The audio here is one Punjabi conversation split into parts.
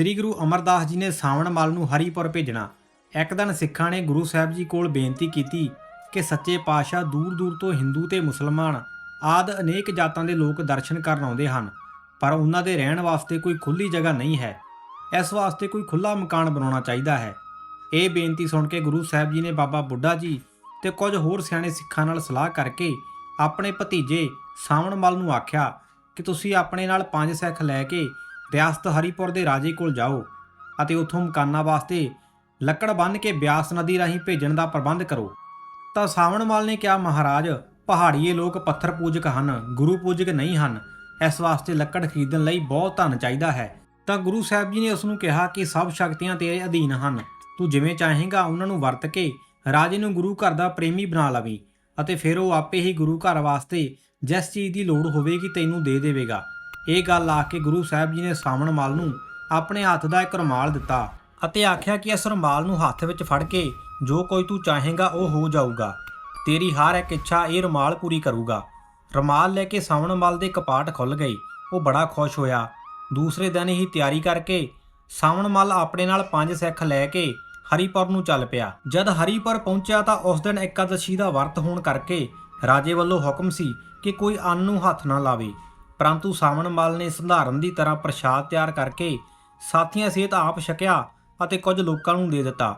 ਸ੍ਰੀ ਗੁਰੂ ਅਮਰਦਾਸ ਜੀ ਨੇ ਸਾਵਣ ਮਲ ਨੂੰ ਹਰੀਪੁਰ ਭੇਜਣਾ। ਇੱਕ ਦਿਨ ਸਿੱਖਾਂ ਨੇ ਗੁਰੂ ਸਾਹਿਬ ਜੀ ਕੋਲ ਬੇਨਤੀ ਕੀਤੀ ਕਿ ਸੱਚੇ ਪਾਤਸ਼ਾਹ ਦੂਰ ਦੂਰ ਤੋਂ ਹਿੰਦੂ ਤੇ ਮੁਸਲਮਾਨ ਆਦ ਅਨੇਕ ਜਾਤਾਂ ਦੇ ਲੋਕ ਦਰਸ਼ਨ ਕਰਨ ਆਉਂਦੇ ਹਨ, ਪਰ ਉਹਨਾਂ ਦੇ ਰਹਿਣ ਵਾਸਤੇ ਕੋਈ ਖੁੱਲੀ ਜਗ੍ਹਾ ਨਹੀਂ ਹੈ। ਇਸ ਵਾਸਤੇ ਕੋਈ ਖੁੱਲਾ ਮਕਾਨ ਬਣਾਉਣਾ ਚਾਹੀਦਾ ਹੈ। ਇਹ ਬੇਨਤੀ ਸੁਣ ਕੇ ਗੁਰੂ ਸਾਹਿਬ ਜੀ ਨੇ ਬਾਬਾ ਬੁੱਢਾ ਜੀ ਤੇ ਕੁਝ ਹੋਰ ਸਿਆਣੇ ਸਿੱਖਾਂ ਨਾਲ ਸਲਾਹ ਕਰਕੇ ਆਪਣੇ ਭਤੀਜੇ ਸਾਵਣ ਮਲ ਨੂੰ ਆਖਿਆ ਕਿ ਤੁਸੀਂ ਆਪਣੇ ਨਾਲ ਪੰਜ ਸਿੱਖ ਲੈ ਕੇ ਰਿਆਸਤ ਹਰੀਪੁਰ ਦੇ ਰਾਜੇ ਕੋਲ ਜਾਓ ਅਤੇ ਉੱਥੋਂ ਮਕਾਨਾਂ ਵਾਸਤੇ ਲੱਕੜ ਬੰਨ੍ਹ ਕੇ ਬਿਆਸ ਨਦੀ ਰਾਹੀਂ ਭੇਜਣ ਦਾ ਪ੍ਰਬੰਧ ਕਰੋ। ਤਾਂ ਸਾਵਣ ਮਲ ਨੇ ਕਿਹਾ, ਮਹਾਰਾਜ, ਪਹਾੜੀਏ ਲੋਕ ਪੱਥਰ ਪੂਜਕ ਹਨ, ਗੁਰੂ ਪੂਜਕ ਨਹੀਂ ਹਨ। ਇਸ ਵਾਸਤੇ ਲੱਕੜ ਖਰੀਦਣ ਲਈ ਬਹੁਤ ਧਨ ਚਾਹੀਦਾ ਹੈ। ਤਾਂ ਗੁਰੂ ਸਾਹਿਬ ਜੀ ਨੇ ਉਸ ਨੂੰ ਕਿਹਾ ਕਿ ਸਭ ਸ਼ਕਤੀਆਂ ਤੇਰੇ ਅਧੀਨ ਹਨ। ਤੂੰ ਜਿਵੇਂ ਚਾਹੇਂਗਾ, ਉਹਨਾਂ ਨੂੰ ਵਰਤ ਕੇ ਰਾਜੇ ਨੂੰ ਗੁਰੂ ਘਰ ਦਾ ਪ੍ਰੇਮੀ ਬਣਾ ਲਵੀਂ ਅਤੇ ਫਿਰ ਉਹ ਆਪੇ ਹੀ ਗੁਰੂ ਘਰ ਵਾਸਤੇ ਜਿਸ ਚੀਜ਼ ਦੀ ਲੋੜ ਹੋਵੇਗੀ, ਤੈਨੂੰ ਦੇ ਦੇਵੇਗਾ। ਇਹ ਗੱਲ ਆ ਕੇ ਗੁਰੂ ਸਾਹਿਬ ਜੀ ਨੇ ਸਾਵਣ ਮਾਲ ਨੂੰ ਆਪਣੇ ਹੱਥ ਦਾ ਇੱਕ ਰੁਮਾਲ ਦਿੱਤਾ ਅਤੇ ਆਖਿਆ ਕਿ ਇਸ ਰੁਮਾਲ ਨੂੰ ਹੱਥ ਵਿੱਚ ਫੜ ਕੇ ਜੋ ਕੋਈ ਤੂੰ ਚਾਹੇਗਾ ਉਹ ਹੋ ਜਾਊਗਾ। ਤੇਰੀ ਹਰ ਇੱਕ ਇੱਛਾ ਇਹ ਰੁਮਾਲ ਪੂਰੀ ਕਰੂਗਾ। ਰੁਮਾਲ ਲੈ ਕੇ ਸਾਵਣ ਮਾਲ ਦੇ ਕਪਾਟ ਖੁੱਲ ਗਏ ਉਹ ਬੜਾ ਖੁਸ਼ ਹੋਇਆ। ਦੂਸਰੇ ਦਿਨ ਹੀ ਤਿਆਰੀ ਕਰਕੇ ਸਾਵਣ ਮਲ ਆਪਣੇ ਨਾਲ ਪੰਜ ਸਿੱਖ ਲੈ ਕੇ ਹਰੀਪੁਰ ਨੂੰ ਚੱਲ ਪਿਆ। ਜਦ ਹਰੀਪੁਰ ਪਹੁੰਚਿਆ ਤਾਂ ਉਸ ਦਿਨ ਇਕਾਦਸ਼ੀ ਦਾ ਵਰਤ ਹੋਣ ਕਰਕੇ ਰਾਜੇ ਵੱਲੋਂ ਹੁਕਮ ਸੀ ਕਿ ਕੋਈ ਅੰਨ ਨੂੰ ਹੱਥ ਨਾ ਲਾਵੇ। ਪਰੰਤੂ ਸਾਵਣ ਮਲ ਨੇ ਸਧਾਰਨ ਦੀ ਤਰ੍ਹਾਂ ਪ੍ਰਸ਼ਾਦ ਤਿਆਰ ਕਰਕੇ ਸਾਥੀਆਂ ਸਹਿਤ ਆਪ ਛਕਿਆ ਅਤੇ ਕੁਝ ਲੋਕਾਂ ਨੂੰ ਦੇ ਦਿੱਤਾ।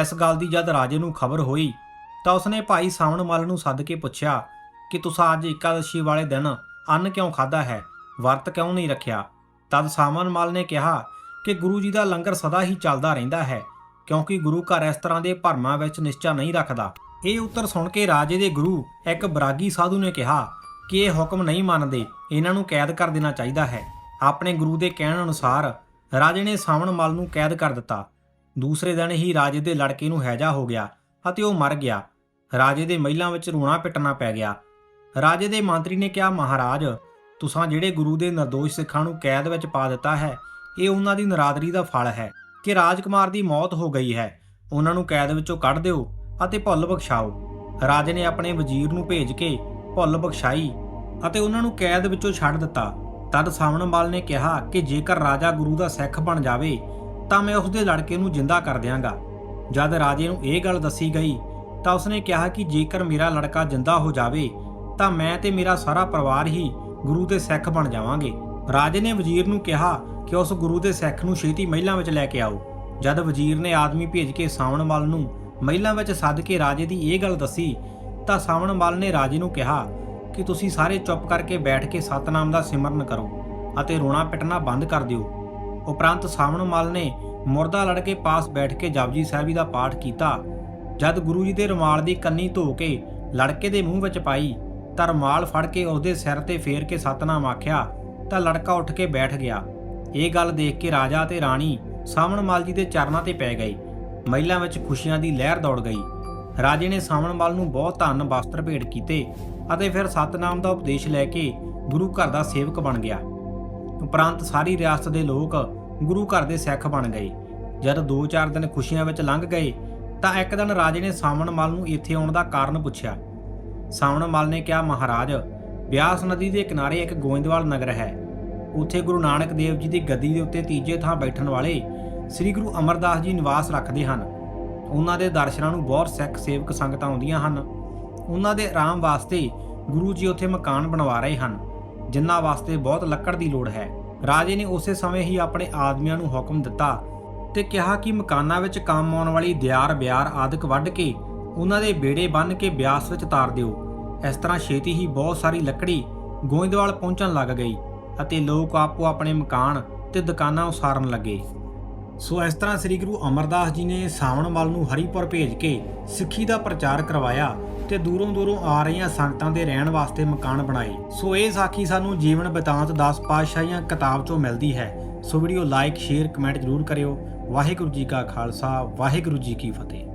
ਇਸ ਗੱਲ ਦੀ ਜਦ ਰਾਜੇ ਨੂੰ ਖਬਰ ਹੋਈ, ਤਾਂ ਉਸਨੇ ਭਾਈ ਸਾਵਣ ਮਲ ਨੂੰ ਸੱਦ ਕੇ ਪੁੱਛਿਆ ਕਿ ਤੁਸੀਂ ਅੱਜ ਇਕਾਦਸ਼ੀ ਵਾਲੇ ਦਿਨ ਅੰਨ ਕਿਉਂ ਖਾਦਾ ਹੈ? ਵਰਤ ਕਿਉਂ ਨਹੀਂ ਰੱਖਿਆ? ਤਦ ਸਾਵਣ ਮਲ ਨੇ ਕਿਹਾ ਕਿ ਗੁਰੂ ਜੀ ਦਾ ਲੰਗਰ ਸਦਾ ਹੀ ਚੱਲਦਾ ਰਹਿੰਦਾ ਹੈ, ਕਿਉਂਕਿ ਗੁਰੂ ਘਰ ਇਸ ਤਰ੍ਹਾਂ ਦੇ ਭਰਮਾਂ ਵਿੱਚ ਨਿਸ਼ਚਾ ਨਹੀਂ ਰੱਖਦਾ। ਇਹ ਉੱਤਰ ਸੁਣ ਕੇ ਰਾਜੇ ਦੇ ਗੁਰੂ ਇੱਕ ਬਰਾਗੀ ਸਾਧੂ ਨੇ ਕਿਹਾ ਕਿ ਇਹ ਹੁਕਮ ਨਹੀਂ ਮੰਨਦੇ, ਇਹਨਾਂ ਨੂੰ ਕੈਦ ਕਰ ਦੇਣਾ ਚਾਹੀਦਾ ਹੈ। ਆਪਣੇ ਗੁਰੂ ਦੇ ਕਹਿਣ ਅਨੁਸਾਰ, ਰਾਜੇ ਨੇ ਸਾਵਣ ਮਲ ਨੂੰ ਕੈਦ ਕਰ ਦਿੱਤਾ। ਦੂਸਰੇ ਦਿਨ ਹੀ ਰਾਜੇ ਦੇ ਲੜਕੇ ਨੂੰ ਹੈਜਾ ਹੋ ਗਿਆ ਅਤੇ ਉਹ ਮਰ ਗਿਆ। ਰਾਜੇ ਦੇ ਮਹਿਲਾਂ ਵਿੱਚ ਰੋਣਾ ਪਿੱਟਣਾ ਪੈ ਗਿਆ। ਰਾਜੇ ਦੇ ਮੰਤਰੀ ਨੇ ਕਿਹਾ, ਮਹਾਰਾਜ, ਤੁਸਾਂ ਜਿਹੜੇ ਗੁਰੂ ਦੇ ਨਿਰਦੋਸ਼ ਸਿੱਖਾਂ ਨੂੰ ਕੈਦ ਵਿੱਚ ਪਾ ਦਿੱਤਾ ਹੈ, ਇਹ ਉਹਨਾਂ ਦੀ ਨਰਾਦਰੀ ਦਾ ਫਲ ਹੈ ਕਿ ਰਾਜਕੁਮਾਰ ਦੀ ਮੌਤ ਹੋ ਗਈ ਹੈ। ਉਹਨਾਂ ਨੂੰ ਕੈਦ ਵਿੱਚੋਂ ਕੱਢ ਦਿਓ ਅਤੇ ਭੁੱਲ ਬਖਸ਼ਾਓ ਰਾਜੇ ਨੇ ਆਪਣੇ ਵਜ਼ੀਰ ਨੂੰ ਭੇਜ ਕੇ ਭੁੱਲ ਬਖਸ਼ਾਈ ਅਤੇ ਉਹਨਾਂ ਨੂੰ ਕੈਦ ਵਿੱਚੋਂ ਛੱਡ ਦਿੱਤਾ। ਤਦ ਸਾਵਣਵਾਲ ਨੇ ਕਿਹਾ ਕਿ ਜੇਕਰ ਰਾਜਾ ਗੁਰੂ ਦਾ ਸਿੱਖ ਬਣ ਜਾਵੇ, ਤਾਂ ਮੈਂ ਉਸ ਦੇ ਲੜਕੇ ਨੂੰ ਜਿੰਦਾ ਕਰ ਦਿਆਂਗਾ। ਜਦ ਰਾਜੇ ਨੂੰ ਇਹ ਗੱਲ ਦੱਸੀ ਗਈ, ਤਾਂ ਉਸਨੇ ਕਿਹਾ ਕਿ ਜੇਕਰ ਮੇਰਾ ਲੜਕਾ ਜਿੰਦਾ ਹੋ ਜਾਵੇ, ਤਾਂ ਮੈਂ ਤੇ ਮੇਰਾ ਸਾਰਾ ਪਰਿਵਾਰ ਹੀ ਗੁਰੂ ਦੇ ਸਿੱਖ ਬਣ ਜਾਵਾਂਗੇ। ਰਾਜੇ ਨੇ ਵਜ਼ੀਰ ਨੂੰ ਕਿਹਾ ਕਿ ਉਸ ਗੁਰੂ ਦੇ ਸਿੱਖ ਨੂੰ ਛੇਤੀ ਮਹਿਲਾਂ ਵਿੱਚ ਲੈ ਕੇ ਆਓ। ਜਦ ਵਜ਼ੀਰ ਨੇ ਆਦਮੀ ਭੇਜ ਕੇ ਸਾਵਣਵਾਲ ਨੂੰ ਮਹਿਲਾਂ ਵਿੱਚ ਸੱਦ ਕੇ ਰਾਜੇ ਦੀ ਇਹ ਗੱਲ ਦੱਸੀ ਤਾਂ ਸਾਵਣਵਾਲ ਨੇ ਰਾਜੇ ਨੂੰ ਕਿਹਾ ਕਿ ਤੁਸੀਂ ਸਾਰੇ ਚੁੱਪ ਕਰਕੇ ਬੈਠ ਕੇ ਸਤਨਾਮ ਦਾ ਸਿਮਰਨ ਕਰੋ ਅਤੇ ਰੋਣਾ ਪਿੱਟਣਾ ਬੰਦ ਕਰ ਦਿਓ। ਉਪਰੰਤ ਸਾਵਣਵਾਲ ਨੇ ਮੁਰਦਾ ਲੜ ਕੇ ਪਾਸ ਬੈਠ ਕੇ ਜਪਜੀ ਸਾਹਿਬ ਦਾ ਪਾਠ ਕੀਤਾ। ਜਦ ਗੁਰੂ ਜੀ ਦੇ ਰੁਮਾਲ ਦੀ ਕੰਨੀ ਧੋ ਕੇ ਲੜਕੇ ਦੇ ਮੂੰਹ ਵਿੱਚ ਪਾਈ, ਤਾਂ ਰੁਮਾਲ ਫੜ ਕੇ ਉਸਦੇ ਸਿਰ ਤੇ ਫੇਰ ਕੇ ਸਤਨਾਮ ਆਖਿਆ, ਤਾਂ ਲੜਕਾ ਉੱਠ ਕੇ ਬੈਠ ਗਿਆ। ਇਹ ਗੱਲ ਦੇਖ ਕੇ ਰਾਜਾ ਤੇ ਰਾਣੀ ਸਾਵਣਮਾਲ ਜੀ ਦੇ ਚਰਨਾਂ ਤੇ ਪੈ ਗਏ। ਮਹਿਲਾਂ ਵਿੱਚ ਖੁਸ਼ੀਆਂ ਦੀ ਲਹਿਰ ਦੌੜ ਗਈ। ਰਾਜੇ ਨੇ ਸਾਵਣਮਾਲ ਨੂੰ ਬਹੁਤ ਧਨ, ਵਸਤਰ ਭੇਟ ਕੀਤੇ ਅਤੇ ਫਿਰ ਸਤਨਾਮ ਦਾ ਉਪਦੇਸ਼ ਲੈ ਕੇ ਗੁਰੂ ਘਰ ਦਾ ਸੇਵਕ ਬਣ ਗਿਆ। ਉਪਰੰਤ ਸਾਰੀ ਰਿਆਸਤ ਦੇ ਲੋਕ ਗੁਰੂ ਘਰ ਦੇ ਸਿੱਖ ਬਣ ਗਏ। ਜਦ 2-4 ਦਿਨ ਖੁਸ਼ੀਆਂ ਵਿੱਚ ਲੰਘ ਗਏ, ਤਾਂ ਇੱਕ ਦਿਨ ਰਾਜੇ ਨੇ ਸਾਵਣਮਾਲ ਨੂੰ ਇੱਥੇ ਆਉਣ ਦਾ ਕਾਰਨ ਪੁੱਛਿਆ। ਸਾਵਣਮਾਲ ਨੇ ਕਿਹਾ, ਮਹਾਰਾਜ, ਬਿਆਸ ਨਦੀ ਦੇ ਕਿਨਾਰੇ ਇੱਕ ਗੋਇੰਦਵਾਲ ਨਗਰ ਹੈ। ਉੱਥੇ ਗੁਰੂ ਨਾਨਕ ਦੇਵ ਜੀ ਦੀ ਗੱਦੀ ਦੇ ਉੱਤੇ ਤੀਜੇ ਥਾਂ ਬੈਠਣ ਵਾਲੇ ਸ੍ਰੀ ਗੁਰੂ ਅਮਰਦਾਸ ਜੀ ਨਿਵਾਸ ਰੱਖਦੇ ਹਨ। ਉਹਨਾਂ ਦੇ ਦਰਸ਼ਨਾਂ ਨੂੰ ਬਹੁਤ ਸਿੱਖ ਸੇਵਕ ਸੰਗਤਾਂ ਆਉਂਦੀਆਂ ਹਨ। ਉਹਨਾਂ ਦੇ ਆਰਾਮ ਵਾਸਤੇ ਗੁਰੂ ਜੀ ਉੱਥੇ ਮਕਾਨ ਬਣਵਾ ਰਹੇ ਹਨ, ਜਿਨ੍ਹਾਂ ਵਾਸਤੇ ਬਹੁਤ ਲੱਕੜ ਦੀ ਲੋੜ ਹੈ। ਰਾਜੇ ਨੇ ਉਸੇ ਸਮੇਂ ਹੀ ਆਪਣੇ ਆਦਮੀਆਂ ਨੂੰ ਹੁਕਮ ਦਿੱਤਾ ਤੇ ਕਿਹਾ ਕਿ ਮਕਾਨਾਂ ਵਿੱਚ ਕੰਮ ਆਉਣ ਵਾਲੀ ਦਿਆਰ, ਬਿਆਰ ਆਦਿਕ ਵੱਢ ਕੇ ਉਹਨਾਂ ਦੇ ਬੇੜੇ ਬੰਨ੍ਹ ਕੇ ਬਿਆਸ ਵਿੱਚ ਤਾਰ ਦਿਓ। ਇਸ ਤਰ੍ਹਾਂ ਛੇਤੀ ਹੀ ਬਹੁਤ ਸਾਰੀ ਲੱਕੜੀ ਗੋਇੰਦਵਾਲ ਪਹੁੰਚਣ ਲੱਗ ਗਈ ਅਤੇ ਲੋਕ ਆਪੋ ਆਪਣੇ ਮਕਾਨ ਤੇ ਦੁਕਾਨਾਂ ਉਸਾਰਨ ਲੱਗੇ। ਸੋ ਇਸ ਤਰ੍ਹਾਂ ਸ੍ਰੀ ਗੁਰੂ ਅਮਰਦਾਸ ਜੀ ਨੇ ਸਾਵਣ ਸਾਵਣਵਾਲ ਨੂੰ ਹਰੀਪੁਰ ਭੇਜ ਕੇ ਸਿੱਖੀ ਦਾ ਪ੍ਰਚਾਰ ਕਰਵਾਇਆ ਤੇ ਦੂਰੋਂ ਦੂਰੋਂ ਆ ਰਹੀਆਂ ਸੰਗਤਾਂ ਦੇ ਰਹਿਣ ਵਾਸਤੇ ਮਕਾਨ ਬਣਾਏ। ਸੋ ਇਹ ਸਾਖੀ ਸਾਨੂੰ ਜੀਵਨ ਬਿਤਾਂਤ 10 ਪਾਤਸ਼ਾਹੀਆਂ ਕਿਤਾਬ ਚੋਂ ਮਿਲਦੀ ਹੈ। So video like, share, comment ਜ਼ਰੂਰ ਕਰਿਓ। ਵਾਹਿਗੁਰੂ ਜੀ ਕਾ ਖਾਲਸਾ, ਵਾਹਿਗੁਰੂ ਜੀ ਕੀ ਫਤਿਹ।